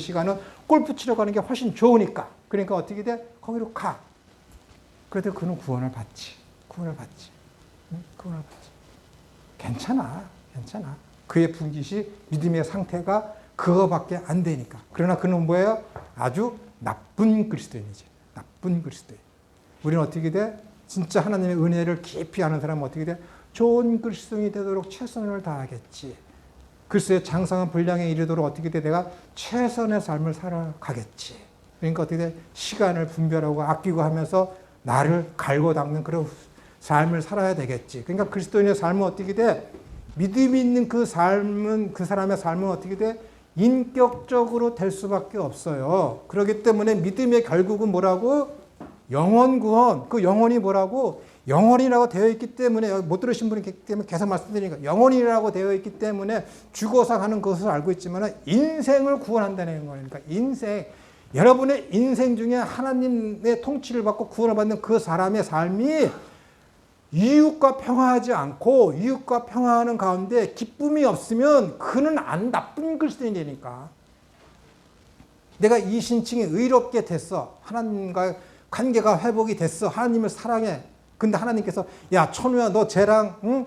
시간은 골프 치러 가는 게 훨씬 좋으니까. 그러니까 어떻게 돼? 거기로 가. 그래도 그는 구원을 받지. 구원을 받지. 응? 구원을 받지. 괜찮아. 괜찮아. 그의 분깃이 믿음의 상태가 그거밖에 안 되니까. 그러나 그는 뭐예요? 아주 나쁜 그리스도인이지. 나쁜 그리스도인. 우리는 어떻게 돼? 진짜 하나님의 은혜를 깊이 아는 사람은 어떻게 돼? 좋은 그리스도인이 되도록 최선을 다하겠지. 글쎄 장성한 분량에 이르도록 어떻게 돼? 내가 최선의 삶을 살아가겠지. 그러니까 어떻게 돼? 시간을 분별하고 아끼고 하면서 나를 갈고 닦는 그런 삶을 살아야 되겠지. 그러니까 그리스도인의 삶은 어떻게 돼? 믿음이 있는 그 삶은 그 사람의 삶은 어떻게 돼? 인격적으로 될 수밖에 없어요. 그렇기 때문에 믿음의 결국은 뭐라고? 영원 구원. 그 영혼이 뭐라고? 영원이라고 되어 있기 때문에 못 들으신 분이 있기 때문에 계속 말씀드리니까 영원이라고 되어 있기 때문에 죽어서 가는 것을 알고 있지만 인생을 구원한다는 거니까 인생 여러분의 인생 중에 하나님의 통치를 받고 구원을 받는 그 사람의 삶이 이웃과 평화하지 않고 이웃과 평화하는 가운데 기쁨이 없으면 그는 안 나쁜 되니까. 내가 이 신칭이 의롭게 됐어. 하나님과 관계가 회복이 됐어. 하나님을 사랑해 근데 하나님께서 야 천우야 너 쟤랑 응?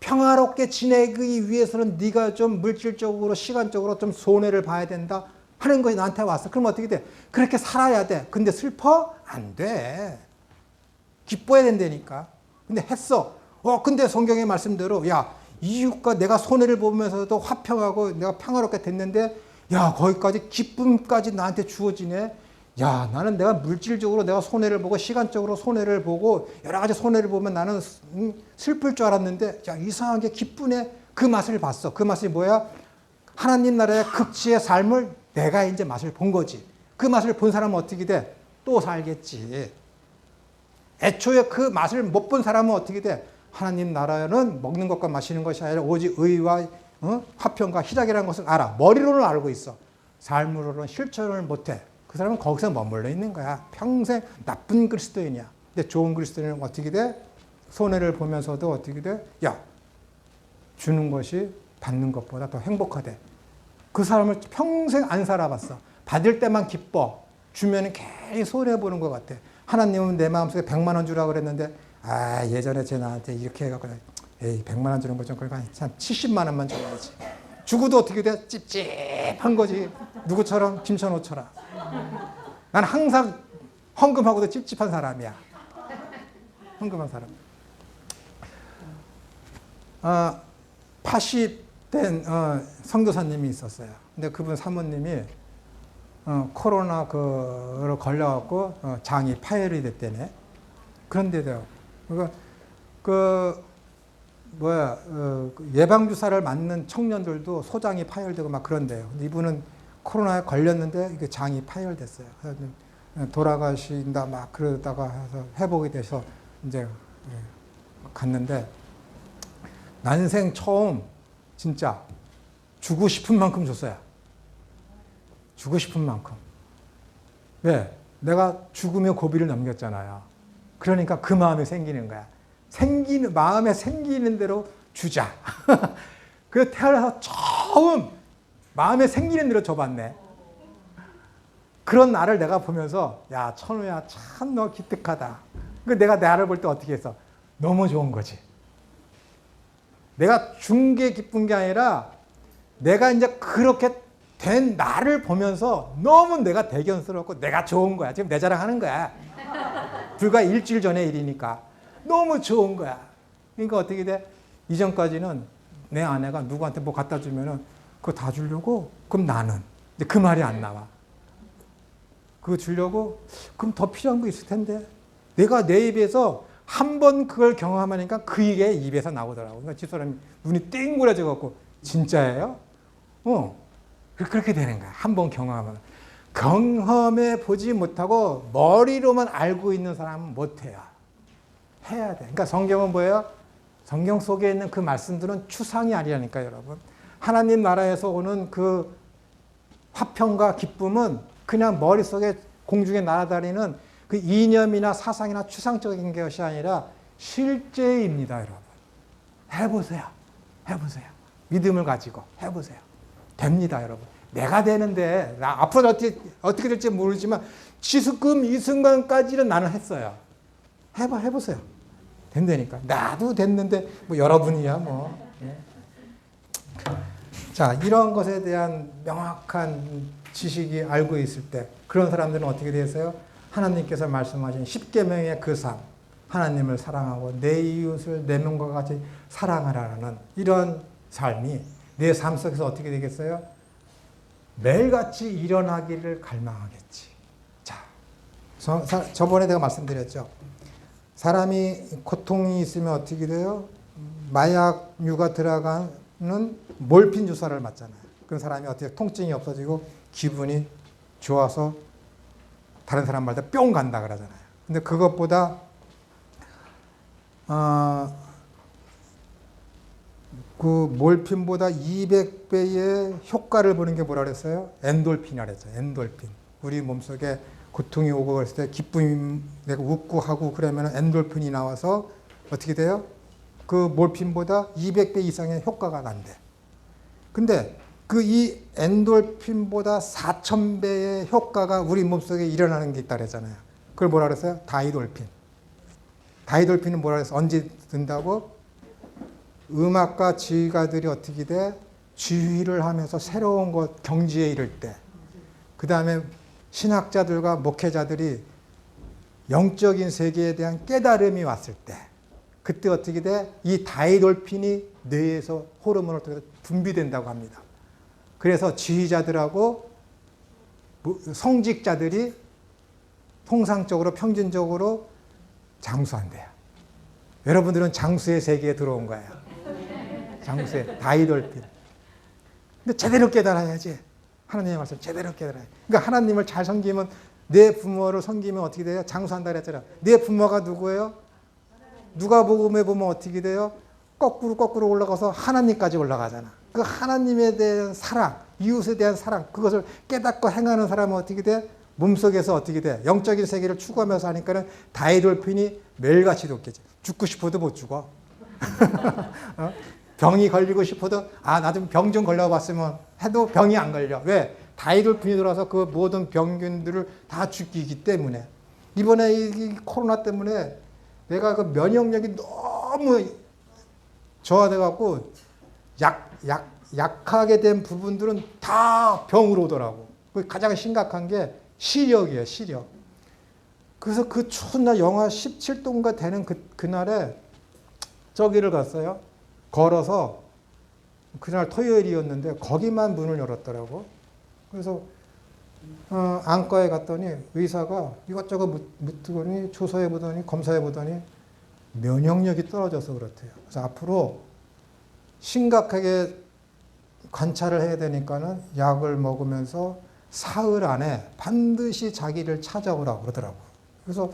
평화롭게 지내기 위해서는 네가 좀 물질적으로 시간적으로 좀 손해를 봐야 된다 하는 것이 나한테 왔어. 그럼 어떻게 돼? 그렇게 살아야 돼. 근데 슬퍼? 안 돼. 기뻐야 된다니까. 근데 했어. 어 근데 성경의 말씀대로 야 이웃과 내가 손해를 보면서도 화평하고 내가 평화롭게 됐는데 야 거기까지 기쁨까지 나한테 주어지네. 야, 나는 내가 물질적으로 내가 손해를 보고 시간적으로 손해를 보고 여러 가지 손해를 보면 나는 음, 슬플 줄 알았는데 야, 이상하게 기쁘네. 그 맛을 봤어. 그 맛이 뭐야? 하나님 나라의 극치의 삶을 내가 이제 맛을 본 거지. 그 맛을 본 사람은 어떻게 돼? 또 살겠지. 애초에 그 맛을 못 본 사람은 어떻게 돼? 하나님 나라는 먹는 것과 마시는 것이 아니라 오직 의와 어? 화평과 희락이라는 것을 알아. 머리로는 알고 있어. 삶으로는 실천을 못해. 그 사람은 거기서 머물러 있는 거야. 평생 나쁜 그리스도인이야. 근데 좋은 그리스도인은 어떻게 돼? 손해를 보면서도 어떻게 돼? 야, 주는 것이 받는 것보다 더 행복하대. 그 사람을 평생 안 살아봤어. 받을 때만 기뻐. 주면 괜히 손해보는 것 같아. 하나님은 내 마음속에 100만 원 주라고 그랬는데, 아, 예전에 쟤 나한테 이렇게 해갖고, 에이, 100만 원 주는 거좀 참 70만 원만 줘야지. 주고도 어떻게 돼? 찝찝한 거지. 누구처럼? 김천호처럼. 난 항상 헌금하고도 찝찝한 사람이야. 헌금한 사람. 아, 80된 어, 성도사님이 있었어요. 근데 그분 사모님이 어, 코로나 그로 걸려갖고 어, 장이 파열이 됐대네. 그런데도 그러니까 그 뭐야 어, 예방 주사를 맞는 청년들도 소장이 파열되고 막 그런데요. 이분은 코로나에 걸렸는데 이게 장이 파열됐어요. 돌아가신다 막 그러다가 해서 회복이 돼서 이제 갔는데 난생 처음 진짜 주고 싶은 만큼 줬어요. 주고 싶은 만큼. 왜? 내가 죽으며 고비를 넘겼잖아요. 그러니까 그 마음이 생기는 거야. 생기는 마음에 생기는 대로 주자. 그 태어나서 처음 마음에 생기는 대로 줘봤네. 그런 나를 내가 보면서 야 천우야 참 너 기특하다. 그 내가 나를 볼 때 어떻게 했어? 너무 좋은 거지. 내가 준 게 기쁜 게 아니라 내가 이제 그렇게 된 나를 보면서 너무 내가 대견스럽고 내가 좋은 거야. 지금 내 자랑하는 거야. 불과 일주일 전의 일이니까 너무 좋은 거야. 그러니까 어떻게 돼? 이전까지는 내 아내가 누구한테 뭐 갖다 주면은 그거 다 주려고? 그럼 나는. 근데 그 말이 안 나와. 그거 주려고? 그럼 더 필요한 거 있을 텐데. 내가 내 입에서 한 번 그걸 경험하니까 그 얘기 입에서 나오더라고. 그러니까 집사람이 눈이 땡그라져 갖고 진짜예요? 어. 그렇게 되는 거야. 한 번 경험하면. 경험해 보지 못하고 머리로만 알고 있는 사람은 못해요. 해야 돼. 그러니까 성경은 뭐예요? 성경 속에 있는 그 말씀들은 추상이 아니라니까 여러분. 하나님 나라에서 오는 그 화평과 기쁨은 그냥 머릿속에 공중에 날아다니는 그 이념이나 사상이나 추상적인 것이 아니라 실제입니다, 여러분. 해보세요. 해보세요. 믿음을 가지고 해보세요. 됩니다, 여러분. 내가 되는데 나 앞으로 어떻게 어떻게 될지 모르지만 지금 이 순간까지는 나는 했어요. 해봐 해보세요. 된다니까. 나도 됐는데 뭐 여러분이야 뭐. 예. 자 이런 것에 대한 명확한 지식이 알고 있을 때 그런 사람들은 어떻게 되세요? 하나님께서 말씀하신 십계명의 그 삶, 하나님을 사랑하고 내 이웃을 내 몸과 같이 사랑하라는 이런 삶이 내 삶 속에서 어떻게 되겠어요? 매일같이 일어나기를 갈망하겠지. 자, 저, 사, 저번에 내가 말씀드렸죠. 사람이 고통이 있으면 어떻게 돼요? 마약류가 들어가 는 몰핀 주사를 맞잖아요. 그런 사람이 어떻게 통증이 없어지고 기분이 좋아서 다른 사람 말때 뿅 간다 그러잖아요. 근데 그것보다 어, 그 몰핀보다 200배의 효과를 보는 게 뭐라 그랬어요? 엔돌핀이라 그랬죠. 엔돌핀. 우리 몸속에 고통이 오고 그랬을 때 기쁨이 내가 웃고 하고 그러면 엔돌핀이 나와서 어떻게 돼요? 그 몰핀보다 200배 이상의 효과가 난대. 근데 그 이 엔돌핀보다 4,000배의 효과가 우리 몸속에 일어나는 게 있다 그랬잖아요. 그걸 뭐라 그랬어요? 다이돌핀. 다이돌핀은 뭐라 그랬어? 언제 든다고? 음악가 지휘가들이 어떻게 돼? 지휘를 하면서 새로운 것 경지에 이를 때. 그 다음에 신학자들과 목회자들이 영적인 세계에 대한 깨달음이 왔을 때. 그때 어떻게 돼? 이 다이돌핀이 뇌에서 호르몬을 통해서 분비된다고 합니다. 그래서 지휘자들하고 성직자들이 통상적으로 평균적으로 장수한대요. 여러분들은 장수의 세계에 들어온 거예요. 장수의 다이돌핀. 근데 제대로 깨달아야지. 하나님의 말씀 제대로 깨달아야 그러니까 하나님을 잘 섬기면 내 부모를 섬기면 어떻게 돼요? 장수한다 그랬잖아. 내 부모가 누구예요? 누가 복음에 보면 어떻게 돼요? 거꾸로 거꾸로 올라가서 하나님까지 올라가잖아. 그 하나님에 대한 사랑, 이웃에 대한 사랑, 그것을 깨닫고 행하는 사람은 어떻게 돼? 몸속에서 어떻게 돼? 영적인 세계를 추구하면서 하니까는 다이돌핀이 매일같이 돋겠지. 죽고 싶어도 못 죽어. 어? 병이 걸리고 싶어도 아, 나 좀 병 좀 걸려봤으면 해도 병이 안 걸려. 왜? 다이돌핀이 들어와서 그 모든 병균들을 다 죽이기 때문에. 이번에 이 코로나 때문에 내가 그 면역력이 너무 저하돼갖고 약, 약, 약하게 된 부분들은 다 병으로 오더라고. 그 가장 심각한 게 시력이에요, 시력. 그래서 그 추운 날 영하 17도인가 되는 그, 그날에 저기를 갔어요. 걸어서 그날 토요일이었는데 거기만 문을 열었더라고. 그래서 어, 안과에 갔더니 의사가 이것저것 묻더니 조사해 보더니 검사해 보더니 면역력이 떨어져서 그렇대요. 그래서 앞으로 심각하게 관찰을 해야 되니까는 약을 먹으면서 사흘 안에 반드시 자기를 찾아오라고 그러더라고요. 그래서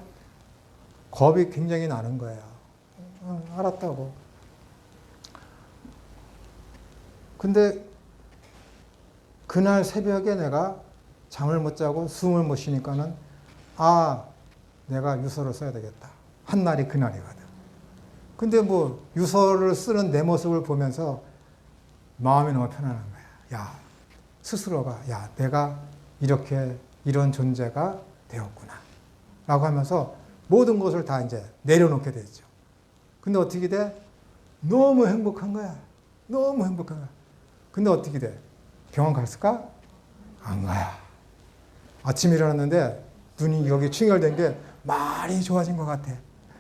겁이 굉장히 나는 거예요. 어, 알았다고. 근데 그날 새벽에 내가 잠을 못 자고 숨을 못 쉬니까는 아, 내가 유서를 써야 되겠다. 한 날이 그 날이거든. 근데 뭐 유서를 쓰는 내 모습을 보면서 마음이 너무 편안한 거야. 야, 스스로가 야, 내가 이렇게 이런 존재가 되었구나. 라고 하면서 모든 것을 다 이제 내려놓게 되죠. 근데 어떻게 돼? 너무 행복한 거야. 너무 행복한 거야. 근데 어떻게 돼? 병원 갔을까? 안 가야. 아침에 일어났는데 눈이 여기 충혈된 게 많이 좋아진 것 같아.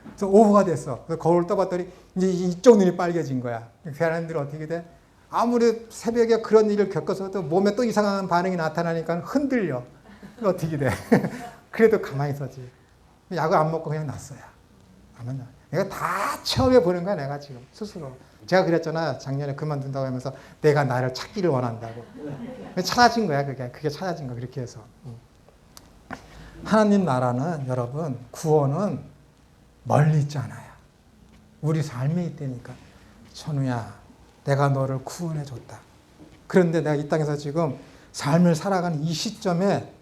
그래서 오후가 됐어. 그래서 거울 떠봤더니 이제 이쪽 눈이 빨개진 거야. 그 사람들이 어떻게 돼? 아무리 새벽에 그런 일을 겪어서도 몸에 또 이상한 반응이 나타나니까 흔들려. 어떻게 돼? 그래도 가만히 있었지. 약을 안 먹고 그냥 났어요. 아면 내가 다 처음에 보는 거야, 내가 지금 스스로. 제가 그랬잖아. 작년에 그만둔다고 하면서 내가 나를 찾기를 원한다고. 찾아진 거야, 그게. 그게 찾아진 거, 그렇게 해서. 하나님 나라는 여러분, 구원은 멀리 있지 않아요. 우리 삶에 있다니까. 천우야, 내가 너를 구원해 줬다. 그런데 내가 이 땅에서 지금 삶을 살아가는 이 시점에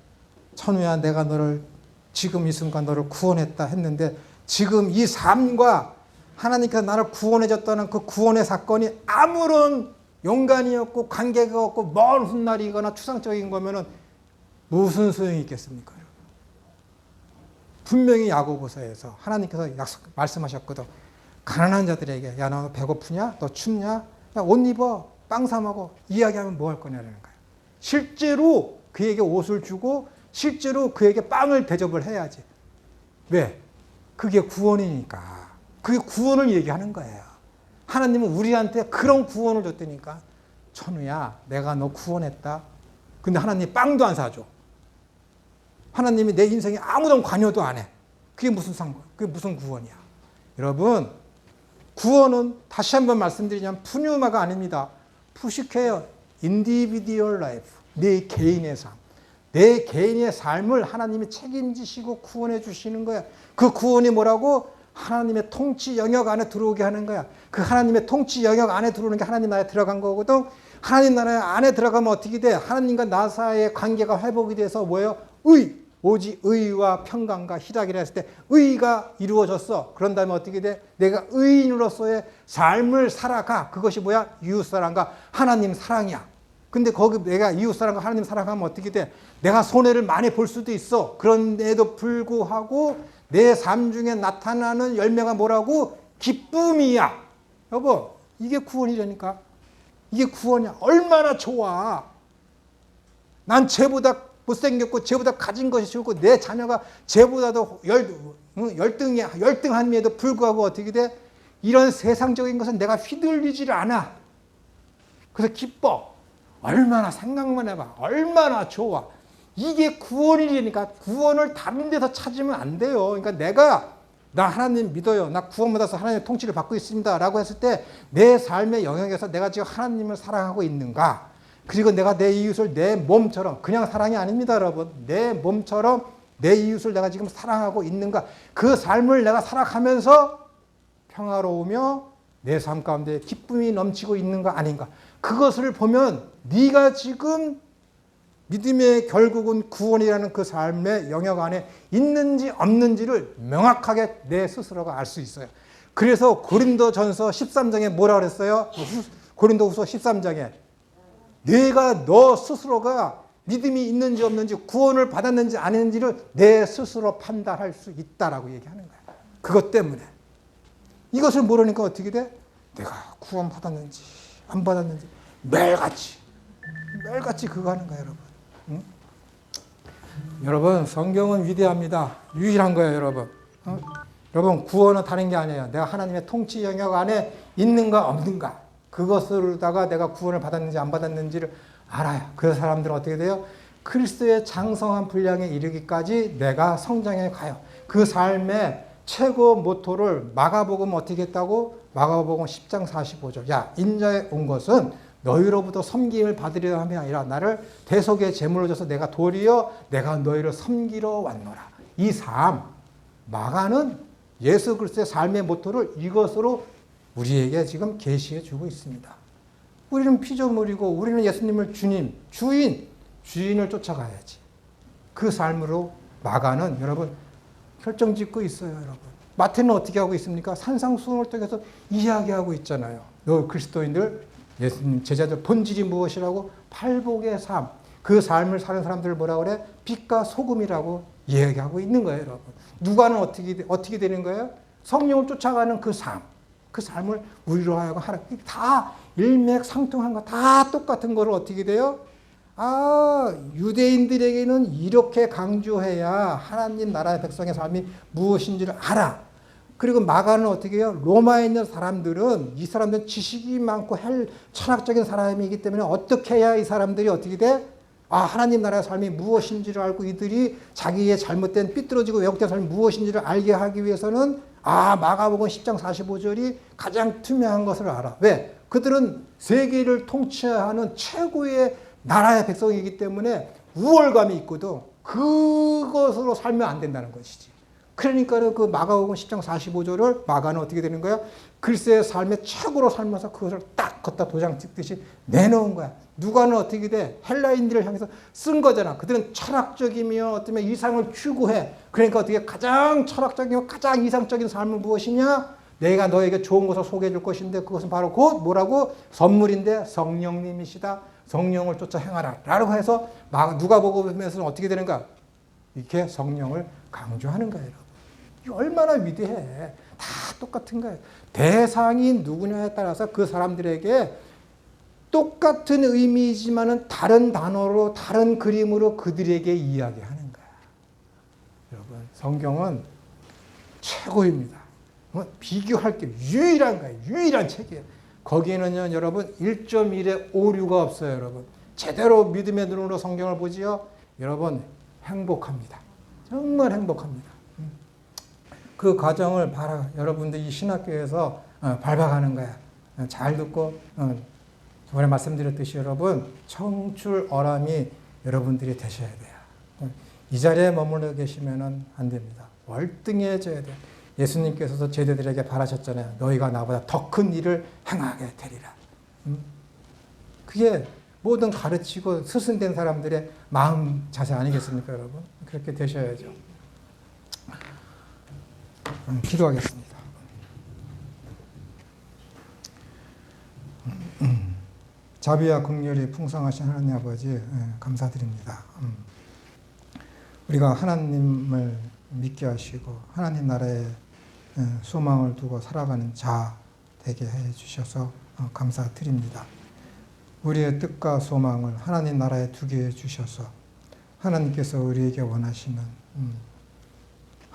천우야, 내가 너를 지금 이 순간 너를 구원했다 했는데 지금 이 삶과 하나님께서 나를 구원해 줬다는 그 구원의 사건이 아무런 연관이 없고 관계가 없고 먼 훗날이거나 추상적인 거면은 무슨 소용이 있겠습니까? 분명히 야고보서에서 하나님께서 약속 말씀하셨거든. 가난한 자들에게 야 너 배고프냐? 너 춥냐? 야, 옷 입어. 빵 사 먹어. 이야기하면 뭐 할 거냐는 거예요. 실제로 그에게 옷을 주고 실제로 그에게 빵을 대접을 해야지. 왜? 그게 구원이니까. 그게 구원을 얘기하는 거예요. 하나님은 우리한테 그런 구원을 줬다니까. 천우야, 내가 너 구원했다. 근데 하나님 빵도 안 사줘. 하나님이 내 인생에 아무런 관여도 안 해. 그게 무슨 상관, 그게 무슨 구원이야. 여러분, 구원은 다시 한번 말씀드리자면 푸뉴마가 아닙니다. 푸시케어, 인디비디얼 라이프. 내 개인의 삶. 내 개인의 삶을 하나님이 책임지시고 구원해 주시는 거야. 그 구원이 뭐라고? 하나님의 통치 영역 안에 들어오게 하는 거야. 그 하나님의 통치 영역 안에 들어오는 게 하나님 나라에 들어간 거거든. 하나님 나라 안에 들어가면 어떻게 돼? 하나님과 나 사이의 관계가 회복이 돼서 뭐예요? 의. 오직 의와 평강과 희락이라 했을 때 의가 이루어졌어. 그런 다음에 어떻게 돼? 내가 의인으로서의 삶을 살아가. 그것이 뭐야? 이웃사랑과 하나님 사랑이야. 근데 거기 내가 이웃사랑과 하나님 사랑하면 어떻게 돼? 내가 손해를 많이 볼 수도 있어. 그런데도 불구하고 내 삶 중에 나타나는 열매가 뭐라고? 기쁨이야. 여보, 이게 구원이라니까. 이게 구원이야. 얼마나 좋아. 난 쟤보다 못생겼고 쟤보다 가진 것이 좋고 내 자녀가 쟤보다도 열, 응, 열등이 열등함에도 불구하고 어떻게 돼? 이런 세상적인 것은 내가 휘둘리지를 않아. 그래서 기뻐. 얼마나 생각만 해봐. 얼마나 좋아. 이게 구원이니까 구원을 다른 데서 찾으면 안 돼요. 그러니까 내가 나 하나님 믿어요. 나 구원받아서 하나님의 통치를 받고 있습니다. 라고 했을 때 내 삶의 영역에서 내가 지금 하나님을 사랑하고 있는가? 그리고 내가 내 이웃을 내 몸처럼 그냥 사랑이 아닙니다, 여러분. 내 몸처럼 내 이웃을 내가 지금 사랑하고 있는가? 그 삶을 내가 살아가면서 평화로우며 내 삶 가운데 기쁨이 넘치고 있는가 아닌가? 그것을 보면 네가 지금 믿음의 결국은 구원이라는 그 삶의 영역 안에 있는지 없는지를 명확하게 내 스스로가 알 수 있어요. 그래서 고린도전서 13장에 뭐라 그랬어요? 고린도후서 13장에 내가 너 스스로가 믿음이 있는지 없는지 구원을 받았는지 아닌지를 내 스스로 판단할 수 있다라고 얘기하는 거야. 그것 때문에 이것을 모르니까 어떻게 돼? 내가 구원 받았는지 안 받았는지 매일같이 매일같이 그거 하는 거야, 여러분. 응? 여러분 성경은 위대합니다. 유일한 거예요, 여러분. 어? 여러분 구원은 다른 게 아니에요. 내가 하나님의 통치 영역 안에 있는가 없는가 그것으로다가 내가 구원을 받았는지 안 받았는지를 알아요. 그 사람들은 어떻게 돼요? 그리스도의 장성한 분량에 이르기까지 내가 성장해 가요. 그 삶의 최고 모토를 마가복음 어떻게 했다고? 마가복음 10장 45절. 야, 인자에 온 것은 너희로부터 섬김을 받으려 함이 아니라 나를 대속의 제물로 줘서 내가 도리어 내가 너희를 섬기러 왔노라. 이 삶, 마가는 예수 그리스도의 삶의 모토를 이것으로 우리에게 지금 계시해 주고 있습니다. 우리는 피조물이고 우리는 예수님을 주님, 주인, 주인을 쫓아가야지. 그 삶으로 마가는 여러분 결정 짓고 있어요, 여러분. 마태는 어떻게 하고 있습니까? 산상수훈을 통해서 이야기하고 있잖아요. 너 그리스도인들 예수님 제자들 본질이 무엇이라고 팔복의 삶, 그 삶을 사는 사람들을 뭐라 그래? 빛과 소금이라고 이야기하고 있는 거예요, 여러분. 누가는 어떻게 어떻게 되는 거예요? 성령을 쫓아가는 그 삶, 그 삶을 우리로 하여금 하라. 다 일맥상통한 거, 다 똑같은 거를 어떻게 돼요? 아, 유대인들에게는 이렇게 강조해야 하나님 나라의 백성의 삶이 무엇인지를 알아. 그리고 마가는 어떻게 해요? 로마에 있는 사람들은 이 사람들은 지식이 많고 헬, 철학적인 사람이기 때문에 어떻게 해야 이 사람들이 어떻게 돼? 아, 하나님 나라의 삶이 무엇인지를 알고 이들이 자기의 잘못된 삐뚤어지고 왜곡된 삶이 무엇인지를 알게 하기 위해서는 아, 마가복음 10장 45절이 가장 투명한 것을 알아. 왜? 그들은 세계를 통치하는 최고의 나라의 백성이기 때문에 우월감이 있거든. 그것으로 살면 안 된다는 것이지. 그러니까 그 마가복음 10장 45절을 마가는 어떻게 되는 거야? 글쎄의 삶의 최고로 살면서 그것을 딱 걷다 도장 찍듯이 내놓은 거야. 누가는 어떻게 돼? 헬라인들을 향해서 쓴 거잖아. 그들은 철학적이며 어쩌면 이상을 추구해. 그러니까 어떻게 가장 철학적이고 가장 이상적인 삶은 무엇이냐? 내가 너에게 좋은 것을 소개해 줄 것인데 그것은 바로 곧 뭐라고 선물인데 성령님이시다. 성령을 쫓아 행하라. 라고 해서 막 누가 보고 보면서 어떻게 되는가? 이렇게 성령을 강조하는 거예요. 얼마나 위대해. 다 똑같은 거예요. 대상이 누구냐에 따라서 그 사람들에게 똑같은 의미이지만은 다른 단어로 다른 그림으로 그들에게 이야기하는 거야. 여러분 성경은 최고입니다. 뭐 비교할 게 유일한 거예요. 유일한 책이에요. 거기에는요, 여러분 1.1의 오류가 없어요, 여러분. 제대로 믿음의 눈으로 성경을 보지요. 여러분 행복합니다. 정말 행복합니다. 음. 그 과정을 바라 여러분들 이 신학교에서 어, 밟아가는 거야. 어, 잘 듣고 어, 저번에 말씀드렸듯이 여러분 청출어람이 여러분들이 되셔야 돼요. 어, 이 자리에 머물러 계시면은 안 됩니다. 월등해져야 돼요. 예수님께서도 제자들에게 바라셨잖아요. 너희가 나보다 더 큰 일을 행하게 되리라. 음? 그게 모든 가르치고 스승된 사람들의 마음 자세 아니겠습니까, 여러분? 그렇게 되셔야죠. 음, 기도하겠습니다. 음, 자비와 긍휼이 풍성하신 하나님 아버지 예, 감사드립니다. 음. 우리가 하나님을 믿게 하시고 하나님 나라에 예, 소망을 두고 살아가는 자 되게 해 주셔서 어, 감사드립니다. 우리의 뜻과 소망을 하나님 나라에 두게 해 주셔서 하나님께서 우리에게 원하시는 음,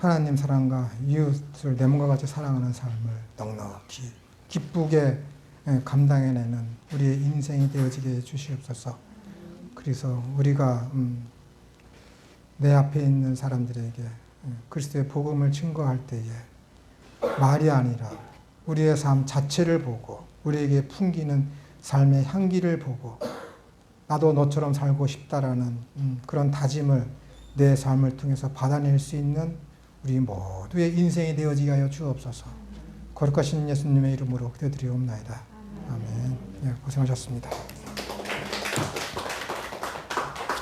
하나님 사랑과 이웃을 내 몸과 같이 사랑하는 삶을 넉넉히 기쁘게 예, 감당해내는 우리의 인생이 되어지게 해 주시옵소서. 그래서 우리가 음, 내 앞에 있는 사람들에게 예, 그리스도의 복음을 증거할 때에 말이 아니라 우리의 삶 자체를 보고 우리에게 풍기는 삶의 향기를 보고 나도 너처럼 살고 싶다라는 음, 그런 다짐을 내 삶을 통해서 받아낼 수 있는 우리 모두의 인생이 되어지게 하여 주옵소서. 거룩하신 예수님의 이름으로 기도드리옵나이다. 아멘. 예, 고생하셨습니다.